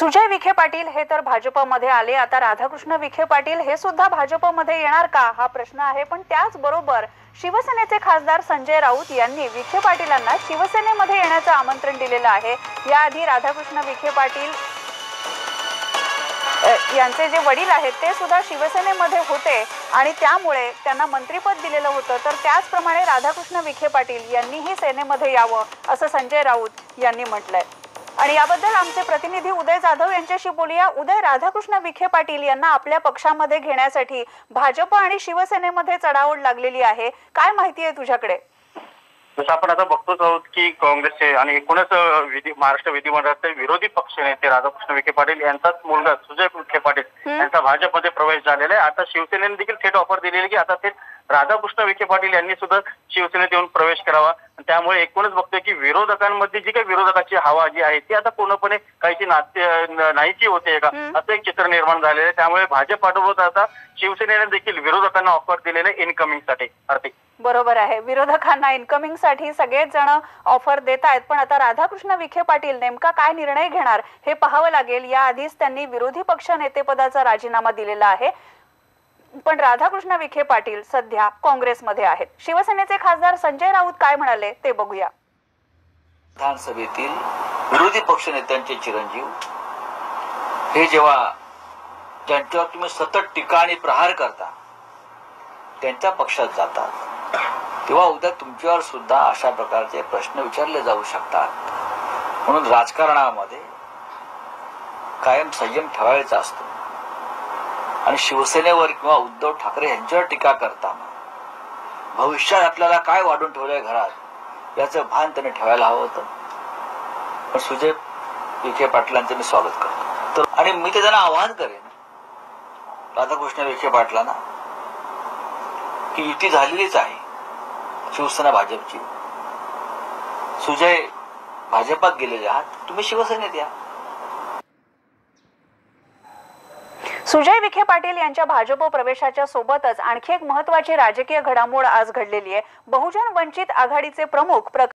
सुजय विखे पाटील हे तर भाजपमध्ये आले. आता राधाकृष्ण विखे पाटील हे सुद्धा भाजपमध्ये येणार का? हा प्रश्न आहे. पण त्याचबरोबर शिवसेनेचे खासदार संजय राऊत यांनी विखे पाटीलांना शिवसेनेमध्ये येण्याचं आमंत्रण दिलेलं आहे. याआधी राधाकृष्ण विखे पाटील यांचे जे वडील आहेत ते सुद्धा शिवसेनेमध्ये होते. आणि त्यामुळे त्यांना मंत्रीपद दिलेलं होतं. तर त्याचप्रमाणे राधाकृष्ण विखे पाटील यांनीही सेनेमध्ये यावं असं संजय राऊत यांनी म्हटलंय. आणि याबद्दल आमचे प्रतिनिधी उदय जाधव यांच्याशी बोलूया. उदय राधाकृष्ण विखे पाटील यांना आपल्या पक्षामध्ये घेण्यासाठी भाजप आणि शिवसेनेमध्ये चढाओढ लागलेली आहे. काय माहिती आहे तुझ्याकडे? जसं आपण आता बघतोच आहोत की काँग्रेसचे आणि एकूणच विधी महाराष्ट्र विधिमंडळाचे विरोधी पक्ष नेते राधाकृष्ण विखे पाटील यांचाच मुलगा सुजय विखे पाटील. यांचा भाजपमध्ये प्रवेश झालेला आहे. आता शिवसेनेने देखील थेट ऑफर दिलेली की आता थेट राधाकृष्ण विखे पाटील यांनी सुद्धा शिवसेनेत येऊन प्रवेश करावा. त्यामुळे एकूणच बघतोय की विरोधकांमध्ये जी काही विरोधकाची हवा जी आहे ती आता पूर्णपणे काहीची नाट्य न- नाहीची होते का. असं एक चित्र निर्माण झालेलं आहे. त्यामुळे भाजप पाठोपाठ आता शिवसेनेने देखील विरोधकांना ऑफर दिलेले इनकमिंगसाठी. आर्थिक बरोबर आहे. विरोधकांना इन्कमिंगसाठी सगळेच जण ऑफर देत आहेत. पण आता राधाकृष्ण विखे पाटील नेमका काय निर्णय घेणार हे पाहावं लागेल. याआधीच त्यांनी विरोधी पक्ष नेतेपदाचा राजीनामा दिलेला आहे. पण राधाकृष्ण विखे पाटील सध्या काँग्रेसमध्ये आहेत. शिवसेनेचे खासदार संजय राऊत काय म्हणाले ते बघूया. विधानसभेतील विरोधी पक्षनेत्यांचे चिरंजीव हे जेव्हा ज्यांच्यावर तुम्ही सतत टीका आणि प्रहार करता त्यांच्या पक्षात जातात. तेव्हा उद्या तुमच्यावर सुद्धा अशा प्रकारचे प्रश्न विचारले जाऊ शकतात. म्हणून राजकारणामध्ये कायम संयम ठेवायचा असतो. आणि शिवसेनेवर किंवा उद्धव ठाकरे यांच्यावर टीका करताना. भविष्यात आपल्याला काय वाढून ठेवलंय घरात याचं भान त्याने ठेवायला हवं होतं. पण सुजय विखे पाटलांचं मी स्वागत करतो. तर आणि मी ते त्यांना आवाहन करेन. राधाकृष्ण विखे पाटलांना की युती झालेलीच आहे शिवसेना भाजपची. सुजय भाजपात गेलेले आहात तुम्ही शिवसेनेत या. सुजय विखे पाटील यांच्या भाजप प्रवेशाच्या सोबतच आणखी एक महत्वाची राजकीय घडामोड आज घडलेली आहे. बहुजन वंचित आघाडीचे प्रमुख